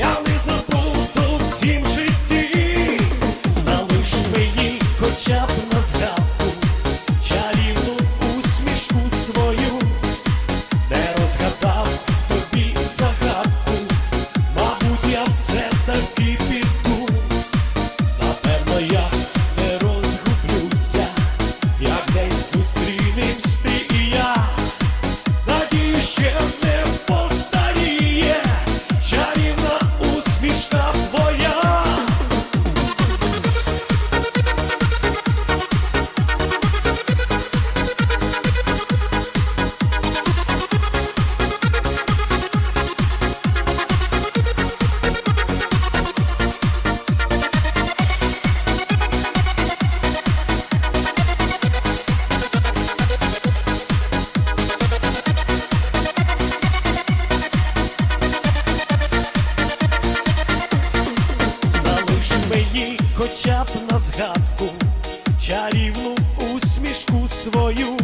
я не забуду в цім житті, залиш мені хоча б на згадку, чарівну усмішку свою, не розгадав тобі загадку, мабуть, я все таки напевно, я не розгублюся, як десь зустрінемсь ти і я. Надію ще хоча б на згадку, чарівну усмішку свою,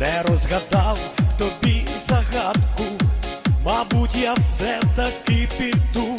не розгадав тобі загадку, мабуть, я все таки піду,